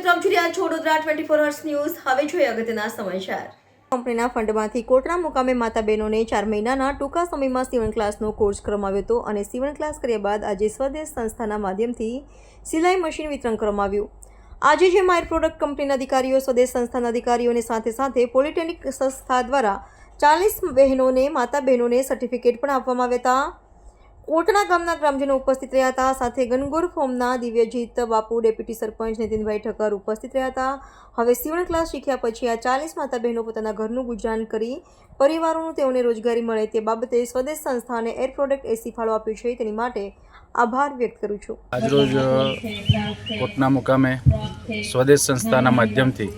Twenty four hours news હવે જોઈએ અગત્યના સમાચાર. કંપનીના ફંડમાંથી કોટડા મુકામે માતા બહેનોને ચાર મહિનાના ટૂંકા સમયમાં સીવણ ક્લાસનો કોર્સ કરવામાં આવ્યો હતો અને સીવણ ક્લાસ કર્યા બાદ આજે સ્વદેશ સંસ્થાના માધ્યમથી સિલાઈ મશીન વિતરણ કરવામાં આવ્યું. આજે જે માયર પ્રોડક્ટ કંપનીના અધિકારીઓ, સ્વદેશ સંસ્થાના અધિકારીઓને સાથે સાથે પોલિટેકનિક સંસ્થા દ્વારા ચાલીસ બહેનોને માતા બહેનોને સર્ટિફિકેટ પણ આપવામાં આવ્યા હતા. કોટડા ગામના ગ્રામજનો ઉપસ્થિત રહ્યા હતા. સાથે ગનગોર ફોર્મના દિવ્યજીત બાપુ, ડેપ્યુટી સરપંચ નીતિનભાઈ ઠક્કર ઉપસ્થિત રહ્યા હતા. હવે સીવણ ક્લાસ શીખ્યા પછી આ ચાલીસ માતા બહેનો પોતાના ઘરનું ગુજરાન કરી પરિવારોનું તેઓને રોજગારી મળે તે બાબતે સ્વદેશ સંસ્થાને એર પ્રોડક્ટ એસી ફાળો આપ્યો છે. તેની માટે આભાર વ્યક્ત કરું છું. આજરોજ કોટના મુકામે સ્વદેશ સંસ્થાના માધ્યમથી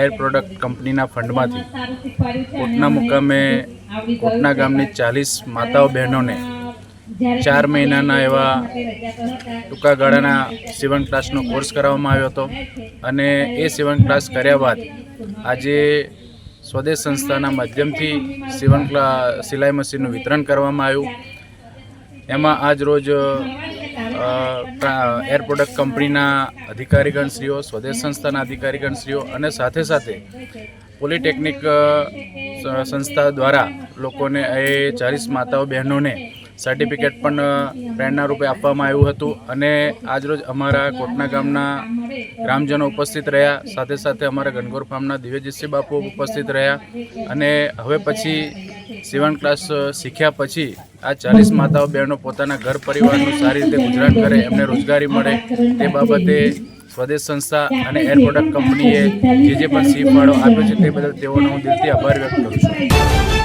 એર પ્રોડક્ટ કંપનીના ફંડમાંથી કોટના મુકામે કોટના ગામની ચાલીસ માતાઓ બહેનોને ચાર મહિનાના એવા ટૂંકા ગાળાના સીવણ ક્લાસનો કોર્સ કરાવવામાં આવ્યો હતો. અને એ સીવણ ક્લાસ કર્યા બાદ આજે સ્વદેશ સંસ્થાના માધ્યમથી સીવણ ક્લા સિલાઈ મશીનનું વિતરણ કરવામાં આવ્યું. એમાં આજ રોજ એર પ્રોડક્ટ કંપનીના અધિકારીગણશ્રીઓ સ્વદેશ સંસ્થાના અધિકારીગણશ્રીઓ અને સાથે સાથે પોલિટેકનિક સંસ્થા દ્વારા લોકોને એ ચાલીસ માતાઓ બહેનોને સર્ટિફિકેટ પણ પ્રેરણા રૂપે આપવામાં આવ્યું હતું અને આજરોજ અમારા કોટના ગામના ગ્રામજનો ઉપસ્થિત રહ્યા. સાથે સાથે અમારા ગનગોર ફાર્મના દિવ્યજીતસિંહ બાપુ ઉપસ્થિત રહ્યા. અને હવે પછી સીવણ ક્લાસ શીખ્યા પછી આ ચાલીસ માતાઓ બહેનો પોતાના ઘર પરિવારનું સારી રીતે ગુજરાન કરે, એમને રોજગારી મળે, તે બાબતે સ્વદેશ સંસ્થા અને એર પ્રોડક્ટ કંપનીએ જે જે પણ સી ફાળો આપ્યો છે તે બદલ તેઓનો હું દિલથી આભાર વ્યક્ત કરું છું.